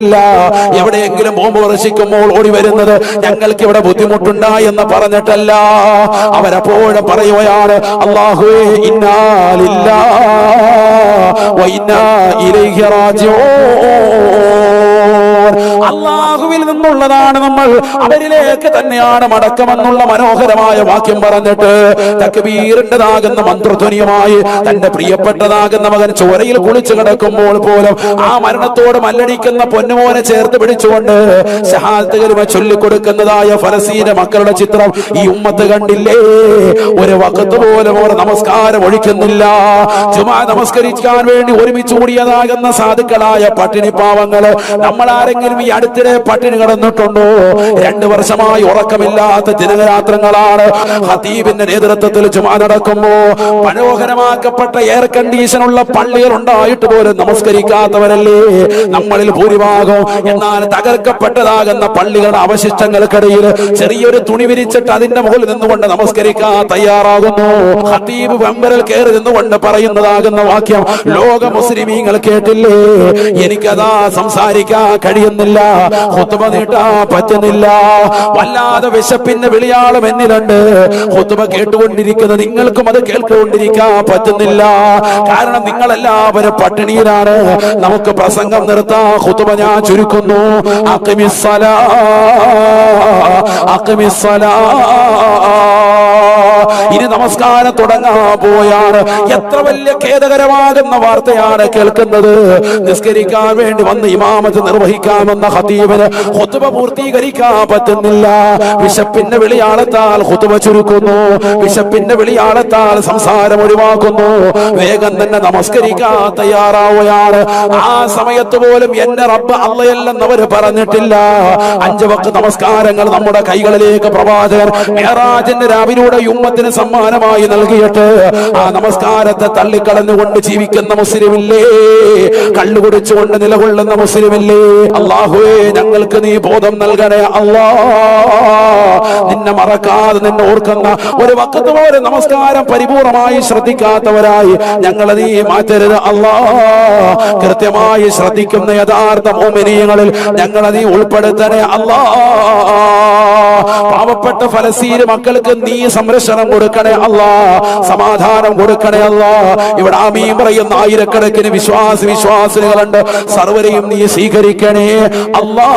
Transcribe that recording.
ഇല്ല. എവിടെയെങ്കിലും ബോംബ് വർഷിക്കുമ്പോൾ ഓടി വരുന്നത് ഞങ്ങൾക്ക് ഇവിടെ ബുദ്ധിമുട്ടുണ്ടായി എന്ന് പറഞ്ഞിട്ടല്ല. അവരപ്പോഴും പറയുകയാണ് അള്ളാഹുവേ ഇന്നാലില്ല അള്ളാഹുവിൽ നിന്നുള്ളതാണ് നമ്മൾ. അവരിലേക്ക് തന്നെയാണ് മടക്കമെന്നുള്ള മനോഹരമായ വാക്യം പറഞ്ഞിട്ട് തക്ബീറിന്റെതാകുന്ന മന്ത്രധ്വനിയുമായി തന്റെ പ്രിയപ്പെട്ടതാകുന്ന മകൻ ചോരയിൽ കുളിച്ചു കിടക്കുമ്പോൾ പോലും ആ മരണത്തോട് മല്ലടിക്കുന്ന പൊന്നുമോനെ ചേർത്ത് പിടിച്ചുകൊണ്ട് ഷഹാദത്ത് ചൊല്ലിക്കൊടുക്കുന്നതായ ഫലസീന മക്കളുടെ ചിത്രം ഈ ഉമ്മത്ത് കണ്ടില്ലേ? ഒരു വക്കത്ത് പോലും അവർ നമസ്കാരം ഒഴിക്കുന്നില്ല. ചുമ നമസ്കരിക്കാൻ വേണ്ടി ഒരുമിച്ച് കൂടിയതാകുന്ന സാധുക്കളായ പട്ടിണി പാവങ്ങൾ നമ്മൾ ആരെങ്കിലും അടുത്തിടെ പട്ടിണി കിടന്നിട്ടുണ്ടോ? രണ്ടു വർഷമായി ഉറക്കമില്ലാത്ത ദിനരാത്രങ്ങളാണ് ഹതീബിന്റെ നേതൃത്വത്തിൽ ചുമ നടക്കുമ്പോ. മനോഹരമാക്കപ്പെട്ട എയർ കണ്ടീഷൻ ഉള്ള പള്ളികൾ ഉണ്ടായിട്ട് പോലും നമസ്കരിക്കാത്തവരല്ലേ? നമ്മളിൽ ഭൂരിഭാഗം എന്നാൽ തകർക്കപ്പെട്ടതാകുന്ന പള്ളികളുടെ അവശിഷ്ടങ്ങൾക്കിടയിൽ ചെറിയൊരു തുണി വിരിച്ചിട്ട് അതിന്റെ മുകളിൽ നിന്നുകൊണ്ട് നമസ്കരിക്കാൻ തയ്യാറാകുന്നു. ഹതീബ് വെമ്പരൽ കയറി നിന്നുകൊണ്ട് പറയുന്നതാകുന്ന വാക്യം ലോക മുസ്ലിമീങ്ങൾ കേട്ടില്ലേ? എനിക്കതാ സംസാരിക്കാൻ കഴിയുന്നില്ല. ഹുത്തുബ നീട്ടാ പറ്റുന്നില്ല. വല്ലാതെ വിശപ്പിന്റെ വിളിയാളും എന്നിലുണ്ട്. ഹുത്തുബ കേട്ടുകൊണ്ടിരിക്കുന്ന നിങ്ങൾക്കും അത് കേൾക്കൊണ്ടിരിക്കാൻ പറ്റുന്നില്ല. കാരണം നിങ്ങളെല്ലാവരും പട്ടിണിയിലാണ്. നമുക്ക് പ്രസംഗം നിർത്താം. ഹുത്തുബ ഞാൻ ചുരുക്കുന്നു. അക്കിമിസ്സലാ അക്കിമിസ്സലാ ഇനി നമസ്കാരം തുടങ്ങാൻ പോയാണ്. എത്ര വലിയ ഖേദകരമാകുന്ന വാർത്തയാണ് കേൾക്കുന്നത്. നിസ്കരിക്കാൻ വേണ്ടി വന്ന് ഇമാമത്ത് നിർവഹിക്കാമെന്ന ഹതീബിന് ഹുതുബ പൂർത്തീകരിക്കാൻ പറ്റുന്നില്ല. വിശപ്പിന്റെ വിളിയാളത്താൽ ഹുതുബ ചുരുക്കുന്നു. വിശപ്പിന്റെ വിളിയാളത്താൽ സംസാരം ഒഴിവാക്കുന്നു. വേഗം തന്നെ നമസ്കരിക്കാൻ തയ്യാറാവുകയാണ്. ആ സമയത്ത് പോലും എന്റെ റബ്ബ് അള്ളയല്ലെന്നവര് പറഞ്ഞിട്ടില്ല. അഞ്ചു വക്ക് നമസ്കാരങ്ങൾ നമ്മുടെ കൈകളിലേക്ക് പ്രവാചകർ മേറാജിന്റെ രാവിലൂടെ ഉമ്മത്തിന് സമ്മാനമായി നൽകിയിട്ട് ആ നമസ്കാരത്തെ തള്ളിക്കളഞ്ഞുകൊണ്ട് ജീവിക്കുന്ന മുസ്ലിമില്ലേ? കള്ളു കുടിച്ചുകൊണ്ട് നിലകൊള്ളുന്ന മുസ്ലിമില്ലേ? അള്ളാഹുവേ ഞങ്ങൾക്ക് നീ ബോധം നൽകണേ അള്ളാ നിന്നെ മറക്കാതെ നിന്നെ ഓർക്കുന്ന ഒരു വക്കത്ത് പോലെ നമസ്കാരം പരിപൂർണമായി ശ്രദ്ധിക്കാത്തവരായി ഞങ്ങളെ നീ മാറ്റരുത് അള്ളാ കൃത്യമായി ശ്രദ്ധിക്കുന്ന യഥാർത്ഥ മോമിനിയങ്ങളിൽ ഞങ്ങളെ നീ ഉൾപ്പെടുത്തണേ അല്ലാ. പാവപ്പെട്ട ഫലസ്തീന് മക്കൾക്ക് നീ സംരക്ഷണം കൊടുക്കണേ അല്ല സമാധാനം കൊടുക്കണേ അല്ല. ഇവിടെ ആമീൻ പറയുന്ന ആയിരക്കണക്കിന് വിശ്വാസ വിശ്വാസികളുണ്ട്. സർവരെയും നീ സ്വീകരിക്കണേ അല്ലാ.